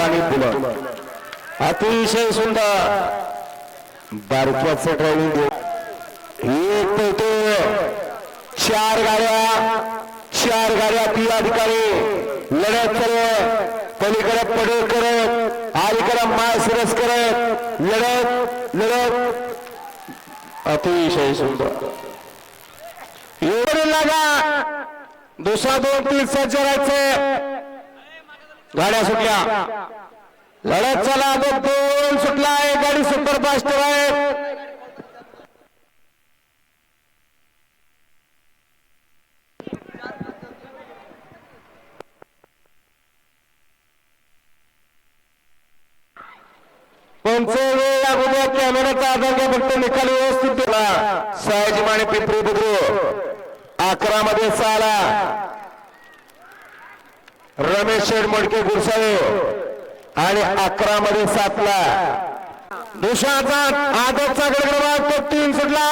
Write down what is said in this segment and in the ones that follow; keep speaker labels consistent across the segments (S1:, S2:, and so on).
S1: आणि फुलं अतिशय सुंदर. बारक्याचं ड्रायव्हिंग एक पळतो चार गाड्या. चार गाड्या ती अधिकारी. लढत करत पलीकडे पडळ करत अलीकडे माय करत लढत लढत. अतिशय सुंदर. एवढे लागा. दुसरा दोन तीन सज्ज राहायचं. गाड्या सुटल्या. लढत चला तो दोन सुटला आहे गाडी सुपरफास्ट आहे. अगोदर कॅमेराचा आधार घ्या फक्त निकाल व्यवस्थित दिला. सयाजी माने पिंपरी बुद्रू अकरा मध्ये सहाला रमेश शेठ मडके गुरसाळे. आणि अकरा मध्ये सातला. दुसऱ्याचा आदतचा क्रमांक तो तीन सुटला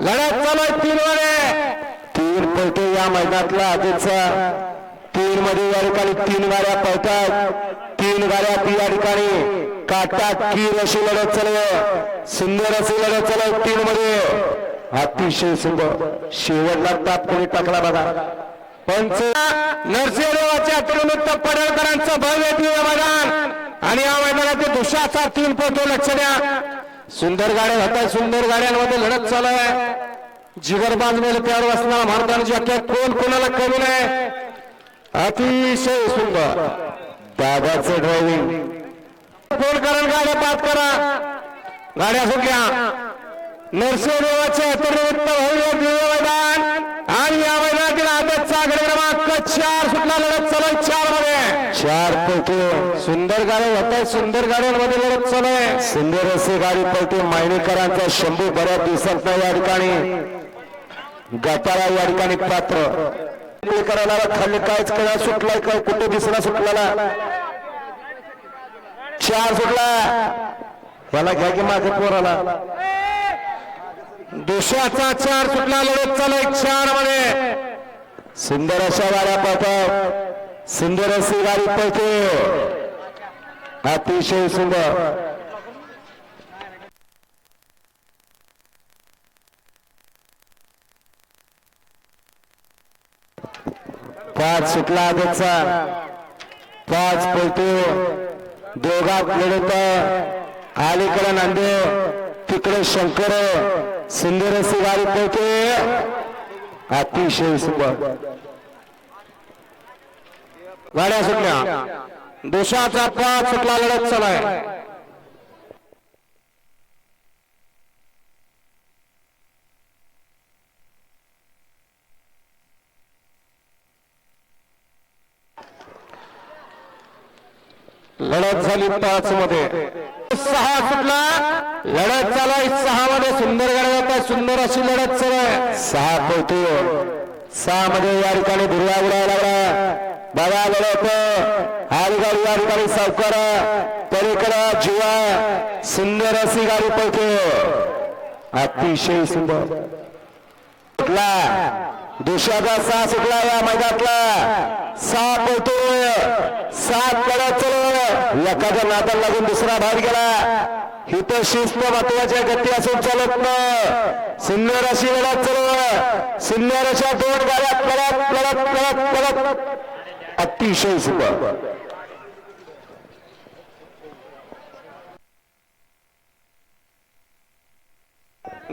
S1: लढ्यात चालू आहे तीन मध्ये. तीन पैकी या मैदानातला आदतचा. तीन मध्ये या ठिकाणी तीन गाड्या पळतात. तीन गाड्या या ठिकाणी काटा कीर अशी लढत चालू सुंदर अशी लढत चालू तीन मध्ये. अतिशय सुंदर. शेवटला ताप कोणी टाकला बघा. पंच नरसिंहदेवाच्या तिरुनिमित्त पडळकरांचं भव्य दिव्य मैदान. आणि या मैदानात दुसऱ्याचा तीन पोहोचतो लक्ष द्या. सुंदर गाड्या होत्या. सुंदर गाड्यांमध्ये लढत चालू आहे. जिगरबाज मेल त्यावर असणारा भारताची अख्ख्या कोण कोणाला कमी नाही. अतिशय सुंदर. दादाचं ड्रायव्हिंग फोन करा गाड्या पास करा. गाड्या सुटल्या. नरसिंहदेवाच्या अतिरिक्त भव्य दिव्य मैदान. आणि या मैदानातील आदतचा आकडे क्रमांक चार सुटला लढत चालू चारमध्ये. चार पळते सुंदर गाड्या होत आहेत सुंदर गाड्यांमध्ये लढत चालू आहे. सुंदर असे गाडी पळते मायनेकरांचा शंभू बऱ्याच दिवसात या ठिकाणी. गटाला या ठिकाणी पात्र. करायला खाली कायच करा सुटलाय काय कुठे दिसला सुटलेला. चार सुटला. याला घ्या की माझ्या पोराला. दुसऱ्याचा चार सुटला लढत चालू चारमध्ये. सुंदर अशा गाड्या पळतात सुंदर अशी गाडी पळते अतिशय सुंदर. पाच सुटला त्याचा पाच पळतो. दोघा लढत. अलीकडे नांदे. तिकडे शंकर. सुंदर अशी गाडी पळते अतिशय सुंदर गाड्या सुटल्या. दोषाचा पाच सुटला लढत चालाय लढत झाली पाच मध्ये सहा सुटला लढत चालाय. सहा मध्ये सुंदर गाड्या सुंदर अशी लढत चालू आहे सहा पळतो सहा मध्ये या ठिकाणी धुरळा उडायला लागला. बघा लढत हाल गाडी या ठिकाणी सावकार. पलीकडे जीवा. सुंदर अशी गाडी पळतो. अतिशय सुंदर. सुटला दुसऱ्याचा सहा सुटला या मैदानातला? सहा पळतोय सात लढत चालू एखाद्या नादाला लागून दुसरा भाग गेला. इथं शिस्त महत्त्वाच्या गती असून चालत न सिन्नर अशी लढत चालू सिन्नर अशा दोन गाड्या पळत पळत पळत पळत. अतिशय सुपर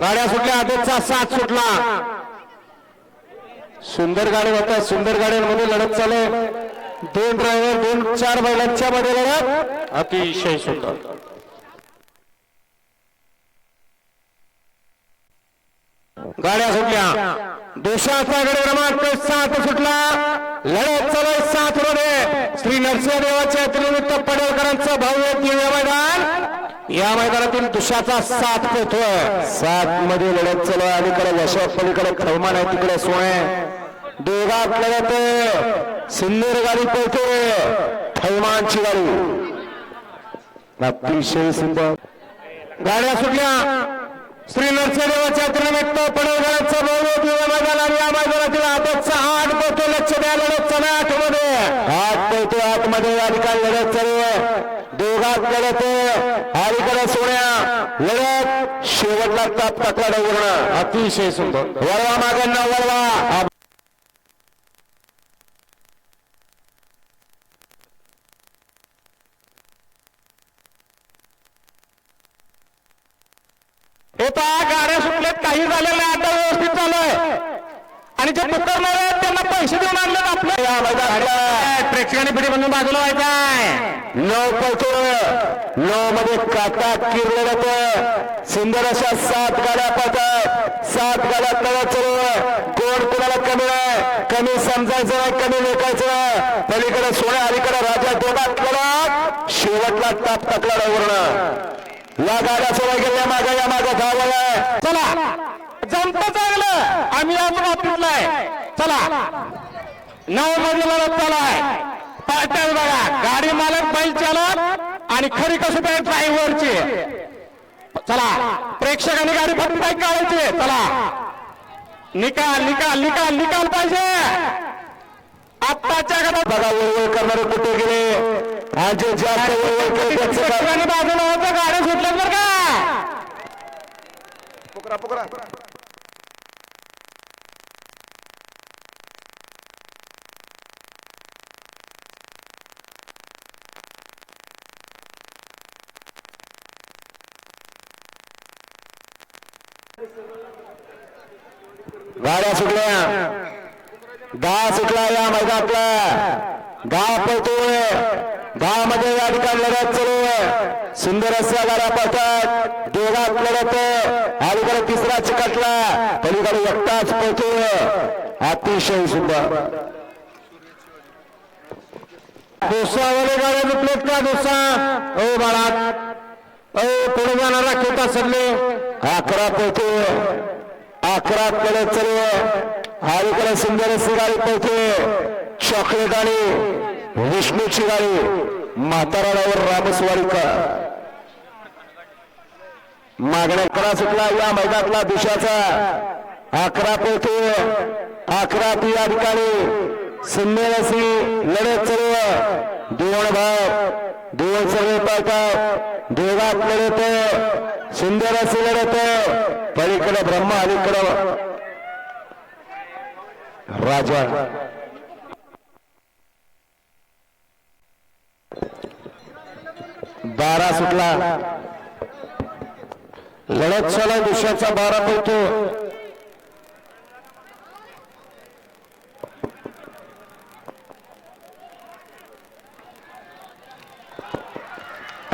S1: गाड्या सुटल्या आदतचा साथ सुटला. सुंदर गाडी होता सुंदर गाड्यांमध्ये लढत चालू दोन ड्रायव्हर दोन चार बैलांच्या मध्ये लढत अतिशय सुंदर. गाड्या सुटल्या. दुसऱ्याचा गड क्रमांक सात सुटला. लढत चालू सात मध्ये. श्री नरसिंहदेवाच्या त्रिवृत्त पडळकरांचं भव्य दिव्य मैदान. या मैदानातील दुशाचा सात पोहोचतोय सात मध्ये लढत चालू आहे. अलीकडे वशा पलीकडे खवमान आहे तिकडे सोने. दोघात लढत. सुंदर गाडी पळतोय खैमानची गाडी अतिशय सुंदर गाड्या सुटल्या. श्री तिरुनिमित्त पडळकरांचं भव्य दिव्य मैदान आणि या मैदानातील आदतचा आठ पोहतो लक्ष द्या लढत चालू आहे आठमध्ये आठमध्ये या ठिकाणी लढत चालू दोघात लढत. अलीकडे सोन्या. लढत. शेवटला ताप डवरणं अतिशय सुंदर. वळवा मागांना वळवा. हे पहा गाड्या सुटल्यात काही झालेलं नाही आता व्यवस्थित चालू आहे. आणि जे पुकारणार आहेत त्यांना पैसे देऊन आणले आपल्या प्रेक्षकांनी पिढी बनवून बाजूला व्हायचाय. नऊ पळतो नऊ म्हणजे मध्ये काटा किरलं जातं सुंदर अशा सात गाड्या पळतात सात गाड्या तळत चालू कोण कुणाला कमी नाही कमी समजायचं नाही कमी लेखायचं नाही. पलीकडे सोन्या अलीकडे राजा दोघात कडक शेवटला ताप टाकला वर्ण या गाड्या सोबत गेल्या मागे या मागे धावलं आहे चला. जमत चांगलं. आम्ही आज वापरलं चला. नऊ मध्ये लढत चालाय. पाहताय बघा. गाडी मालक बैल चालक आणि खरी कसं आहे ड्रायव्हरची चला. प्रेक्षकांनी गाडी फक्त बाईक काढायची. चला. निकाल निकाल निकाल निकाल पाहिजे. आत्ताच्या घरात बघा वळवळ करणारे कुठे गेले? आणि जे जास्त वळवळ केले त्याचं काय? बाजूला होतं? गाड्या सुटल्यात बरं का?
S2: पुकरा पुकरा.
S1: गाड्या सुटल्या. गाव सुटला या मैदानातला. गाव पळतोय. गावामध्ये या ठिकाणी लढत चालू आहे सुंदर अशा गाड्या पळतात. दोघात लढत. अलीकडे तिसरा चिकटला. पलीकडे एकटाच पळतोय. अतिशय सुंदर. डोसावाले गाड्या लुटलेत का डोसा ओ बाळा. ओ पुढे जाणारा खेळता सरले अकरा पळतोय. अकरा कडे चालू. हा इकडे सुंदर अशी गाडी पळते चॉकलेट आणि विष्णूची गाडी. म्हाताराडावर रामस्वारीकर मागण्या करा सुटला या मैदानातला दिशाचा अकरा पळतो अकरा ती या ठिकाणी. सुंदर अशी लढत सर्व दोन भाव दोन सर्व पळतात. दोघात लढत. सुंदर अशी लढत. पलीकडे ब्रह्मा अलीकडे राजा। बारा सुटला। लढत झाला दुसऱ्याचा बारा पळतो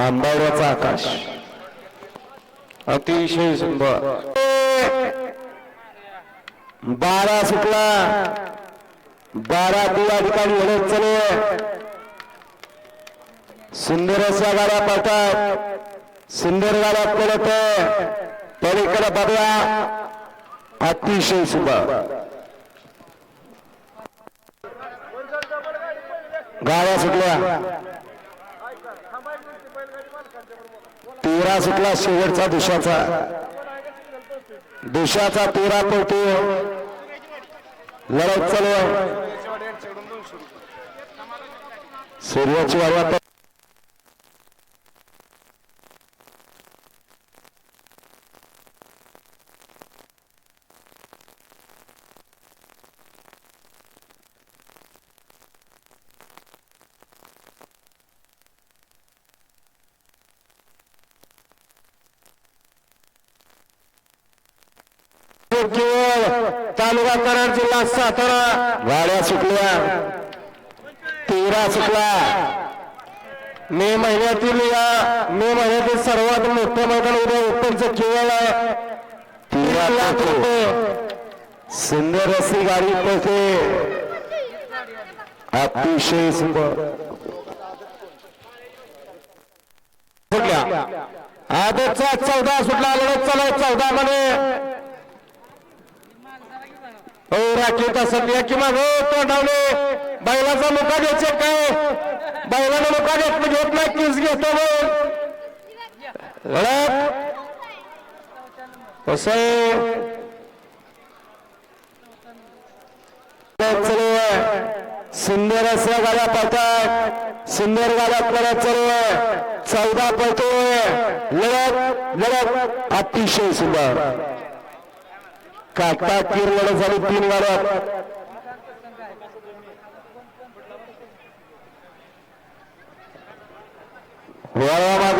S1: आंबावड्याचा आकाश। अतिशय सुंदर। बारा सुटला. बारा ती या ठिकाणी लढत चालू आहे? सुंदर असा गाड्या पळतात. सुंदर गाड्या पळत पलीकडे बघला अतिशय सुंदर गाड्या सुटल्या. तेरा सुटला शेवटचा दिशाचा देशाचा तेरा कोटी लढत चालू आहे. सूर्याची वारी केवळ तालुका कराड जिल्हा सातारा. गाड्या सुटल्या तेरा सुटला मे महिन्यातील या मे महिन्यातील सर्वात मोठं मैदान उद्या ओपनचं रुपये. सुंदर अशी गाडी पळते. अतिशय सुंदर. सुटल्या चौदा सुटला चालू चौदा मध्ये. हो राखीत सध्या की हो तोंडावले. बैलाचा मुका द्यायचे काय? बैलाला मुका देत म्हणजे होत नाही किस घेतो कस सुंदर असल्या गाड्या पळतात सुंदर गाड्या परत चालू आहे. चौदा पळतोय. लढत लढत. अतिशय सुंदर. काटा किर लढत झाली तीन गाड्या वळवा माग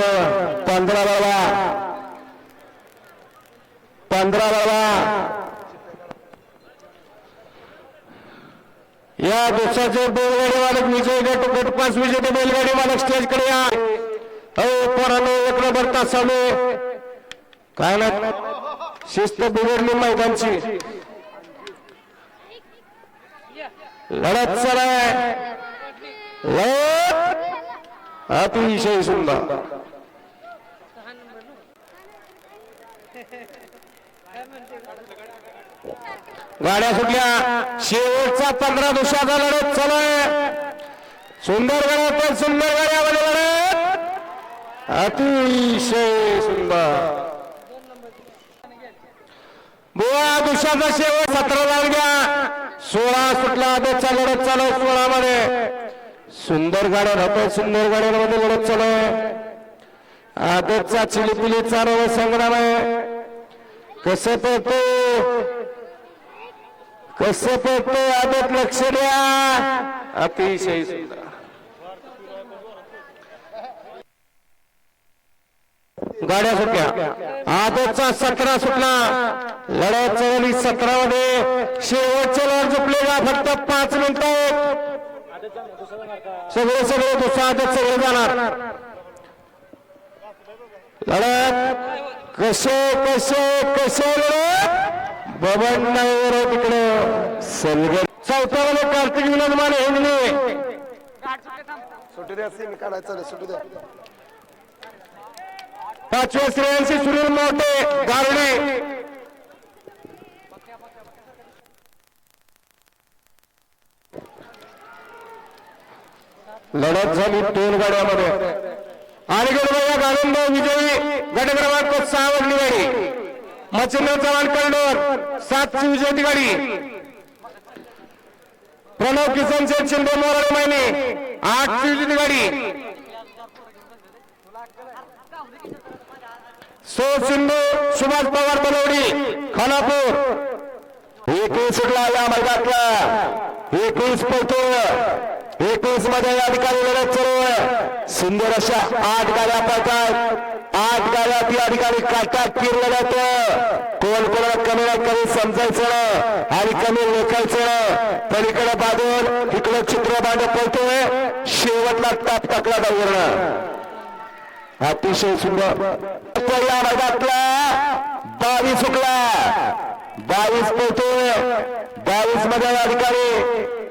S1: पंधरा वळवा पंधरा वळवा या दुसऱ्याचे बैलगाडी मालक विजय गट गटपास विजेते बैलगाडी मालक स्टेजकडे या. हो पोरानो एक नंबर तासाने. काय ना शिस्त बिघडली मैदानची लढत चला लढत अतिशय सुंदर. गाड्या सुटल्या. शेवटचा पंधरा दिवसाचा लढत चालू आहे सुंदर गाड्या पण सुंदर गाड्यामध्ये लढत. अतिशय सुंदर. बुवा दुसऱ्याचा शेवट सतरा लागल्या सोळा सुटला आदतचा लढत चालू सोळा मध्ये सुंदर गाड्या राहतोय सुंदर गाड्यांमध्ये लढत चालू. आहे आदतचा चिलीपिली चालू संग्राम. आहे कसं पळतो? कसं पळतो? आदत लक्ष द्या. अतिशय सुंदर. गाड्या सुटल्या. आजचा सतरा सुटला. लढत चालली सतरा मध्ये शेवटचे लढ झुपले का फक्त पाच मिनिटं. सगळे सगळे दुसरा आदत सगळे जाणार. लढत. कसे कसे कसे लढत? बबन नाही तिकडे. सलग. मध्ये कार्तिक विनोद माने हिंगणे
S2: सुटू द्या सीन काढायचं सुटू द्या.
S1: पाचव्या श्रेयांशी सुनील मोठे गारडे लढत झाली दोन गाड्यामध्ये. आणि गडबया गाविंदभाऊ विजयी. गट क्रमांक सहा वडली गाडी मच्छिंद्र चव्हाण कर्णवर सातची विजयती गाडी प्रणव किसन शेठ शिंदे मोराळे मायने आठची विजयती गाडी सो सिंधू सुभाष पवार बलवडी खानापूर. एकवीस सुटला या मैदानातला एकवीस पोहतो एकवीसमध्ये या ठिकाणी लढत सुरू सुंदर अशा आठ गाड्या पळतात आठ गाड्या या ठिकाणी काटात पीर लढत. कोण कोणाला कमी कमी समजायचं आणि कमी लेखायचं पलीकडे बांधून इकडं चित्र बांधत पळतोय. शेवटला टाप टाकला जाऊन अतिशय सुंदर. या भागातला बावीस सुटला. बावीस पोहतोय बावीसमध्ये अधिकारी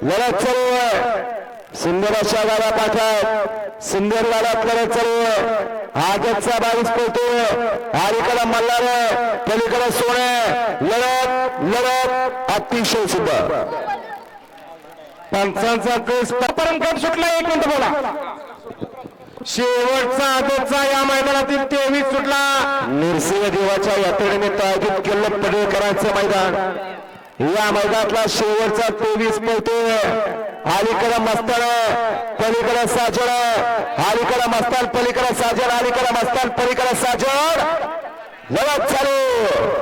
S1: लढत चालू आहे. सुंदर अशा गाड्या पाठवत. सुंदर गाड्यात लढत चालू आहे. आजचा बावीस पोहतोय आलीकडे मल्हार पलीकडे सोने लढत लढत अतिशय सुंदर. पंचांचा केस. परंपरा सुटला. एक मिनिट बोला. शेवटचा आदतचा या मैदानातील तेवीस सुटला. नरसिंह देवाच्या यात्रेनिमित्त आयोजित केलं पडेकरांचं मैदान. या मैदानातला शेवटचा तेवीस पळतो अलीकडे मस्तान पलीकडे साजर. अलीकडे मस्तान पलीकडे साजर. अलीकडे मस्तान पलीकडे साजर. लढत चालू.